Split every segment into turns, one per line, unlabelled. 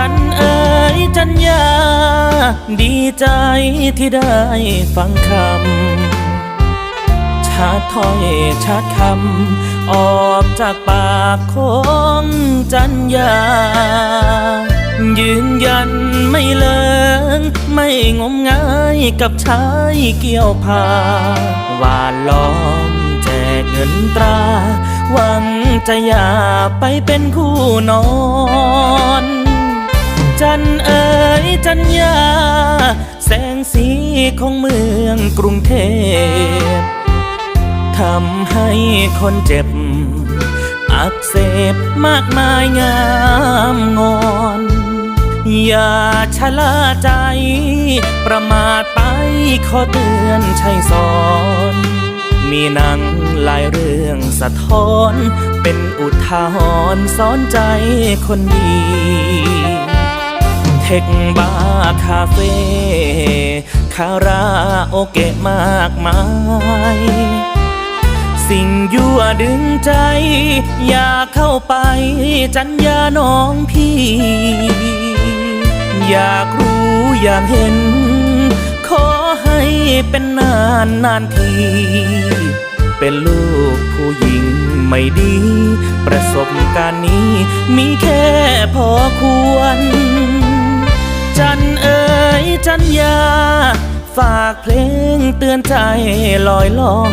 จันเอ๋ยจันยา ดีใจที่ได้ฟังคำชาดถ้อยชาดคำ ออกจากปากของจันยา ยืนยันไม่เลิงไม่งมงายกับชายเกี่ยวพาหวานล้อมแจกเงินตราหวังจะอยาไปเป็นคู่นอน จันเอ๋ยจันยา แสงสีของเมืองกรุงเทพทำให้คนเจ็บ อักเสบมากมายงามงอน อย่าชะล่าใจ ประมาทไปขอเตือนชัยสอนมีหนังหลายเรื่องสะท้อน เป็นอุทาหรณ์สอนใจคนดี เทคบาร์คาเฟ่คาราโอเกะมากมาย สิ่งยั่วดึงใจ อย่าเข้าไปจัญญาน้องพี่ อยากรู้อยากเห็น ขอให้เป็นนานนานที เป็นลูกผู้หญิงไม่ดี ประสบการณ์นี้มีแค่พอควร จันเอ๋ยจันยา ฝากเพลงเตือนใจลอยล่อง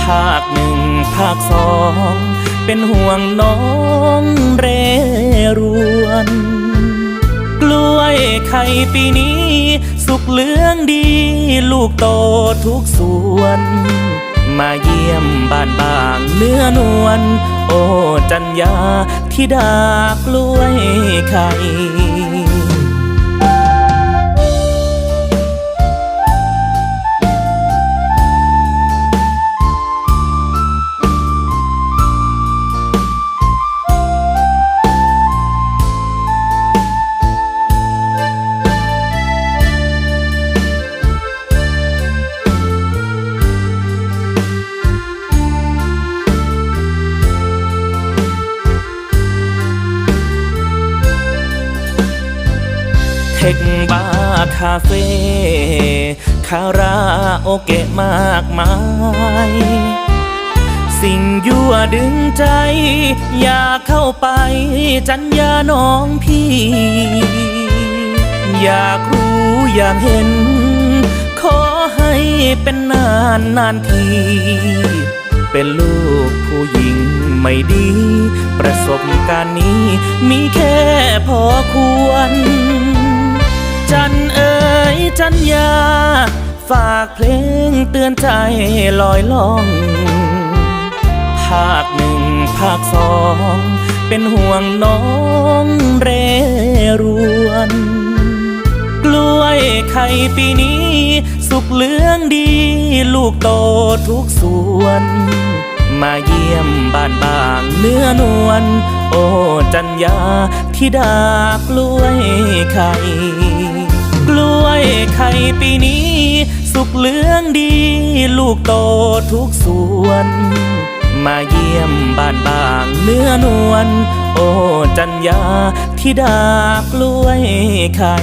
ภาคหนึ่งภาคสอง เป็นห่วงน้องเรรวน กล้วยไข่ปีนี้ สุกเหลืองดี ลูกโตทุกส่วน มาเยี่ยมบ้านบางเนื้อนวลโอ้จันยาที่ดากล้วยไข่ เทคบาร์คาเฟ่คาราโอเกะมากมาย สิ่งยั่วดึงใจ อย่าเข้าไปจัญญาน้องพี่ อยากรู้อยากเห็น ขอให้เป็นนานนานที เป็นลูกผู้หญิงไม่ดี ประสบการณ์นี้มีแค่พอควร จันเอ๋ยจันยา ฝากเพลงเตือนใจลอยล่อง ภาคหนึ่งภาคสอง เป็นห่วงน้องเรรวน กล้วยไข่ปีนี้ สุกเหลืองดี ลูกโตทุกส่วน มาเยี่ยมบ้านบางเนื้อนวล โอ้จัญญาที่ดากล้วยไข่กล้วยไข่ปีนี้ สุกเหลืองดี ลูกโตทุกส่วน มาเยี่ยมบ้านบางเนื้อนวลโอ้จัญญาที่ดากล้วยไข่